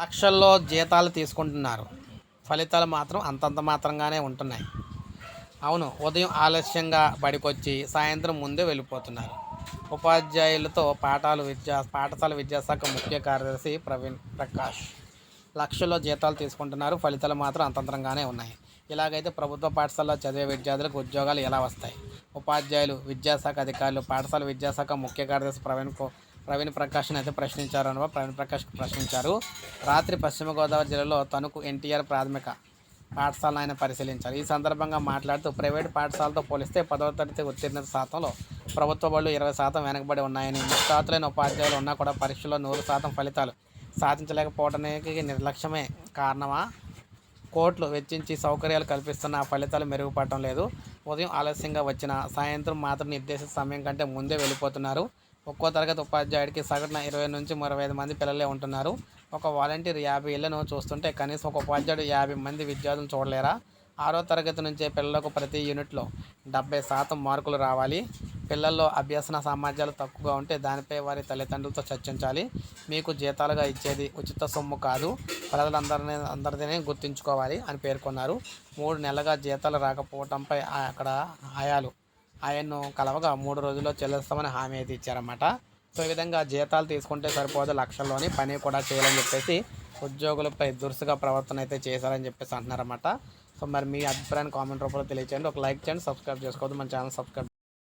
లక్షల్లో జీతాలు తీసుకుంటున్నారు. ఫలితాలు మాత్రం అంతంత మాత్రంగానే ఉంటున్నాయి. అవును ఉదయం ఆలస్యంగా బడికొచ్చి సాయంత్రం ముందే వెళ్ళిపోతున్నారు. ఉపాధ్యాయులతో పాఠాలు విద్యా పాఠశాల విద్యాశాఖ ముఖ్య కార్యదర్శి ప్రవీణ్ ప్రకాష్. లక్షల్లో జీతాలు తీసుకుంటున్నారు ఫలితాలు మాత్రం అంతంతంగానే ఉన్నాయి. ఇలాగైతే ప్రభుత్వ పాఠశాలలో చదివే విద్యార్థులకు ఉద్యోగాలు ఎలా వస్తాయి? ఉపాధ్యాయులు విద్యాశాఖ అధికారులు పాఠశాల విద్యాశాఖ ముఖ్య కార్యదర్శి ప్రవీణ్ ప్రవీణ్ ప్రకాష్ని అయితే ప్రశ్నించారు అనగా ప్రవీణ్ ప్రకాష్ ప్రశ్నించారు. రాత్రి పశ్చిమ గోదావరి జిల్లాలో తణుకు ఎన్టీఆర్ ప్రాథమిక పాఠశాలను ఆయన పరిశీలించారు. ఈ సందర్భంగా మాట్లాడుతూ ప్రైవేట్ పాఠశాలతో పోలిస్తే పదవ తరగతి ఉత్తీర్ణత శాతంలో ప్రభుత్వ బళ్ళు ఇరవై శాతం వెనకబడి ఉన్నాయని ముఖ్యాతులైన ఉపాధ్యాయులు ఉన్నా కూడా పరీక్షలో నూరు శాతం ఫలితాలు సాధించలేకపోవడానికి నిర్లక్ష్యమే కారణమా? కోట్లు వెచ్చించి సౌకర్యాలు కల్పిస్తున్న ఫలితాలు మెరుగుపడటం లేదు. ఉదయం ఆలస్యంగా వచ్చిన సాయంత్రం మాత్రం నిర్దేశిత సమయం కంటే ముందే వెళ్ళిపోతున్నారు. ఒక్కో తరగతి ఉపాధ్యాయుడికి సగటున ఇరవై నుంచి ఇరవై ఐదు మంది పిల్లలే ఉంటున్నారు. ఒక వాలంటీర్ యాభై ఇళ్ళను చూస్తుంటే కనీసం ఒక ఉపాధ్యాయుడు యాభై మంది విద్యార్థులను చూడలేరా? ఆరో తరగతి నుంచే పిల్లలకు ప్రతి యూనిట్లో డెబ్బై శాతం మార్కులు రావాలి. పిల్లల్లో అభ్యసన సామర్థ్యాలు తక్కువగా ఉంటే దానిపై వారి తల్లిదండ్రులతో చర్చించాలి. మీకు జీతాలుగా ఇచ్చేది ఉచిత సొమ్ము కాదు. ప్రజలందరినీ అందరినీ గుర్తుంచుకోవాలి అని పేర్కొన్నారు. మూడు నెలలుగా జీతాలు రాకపోవడంపై అక్కడ ఆయాలు. ఆయన్ను కలవగా మూడు రోజుల్లో చెల్లిస్తామని హామీ అయితే ఇచ్చారన్నమాట. సో ఈ విధంగా జీతాలు తీసుకుంటే సరిపోదు లక్షల్లోని పని కూడా చేయాలని చెప్పేసి ఉద్యోగులపై దురుసుగా ప్రవర్తన అయితే చేశారని చెప్పేసి అంటున్నారన్నమాట. సో మరి మీ అభిప్రాయాన్ని కామెంట్ రూపంలో తెలియచేయండి. ఒక లైక్ చేయండి సబ్స్క్రైబ్ చేసుకోవద్దు మన ఛానల్ సబ్స్క్రైబ్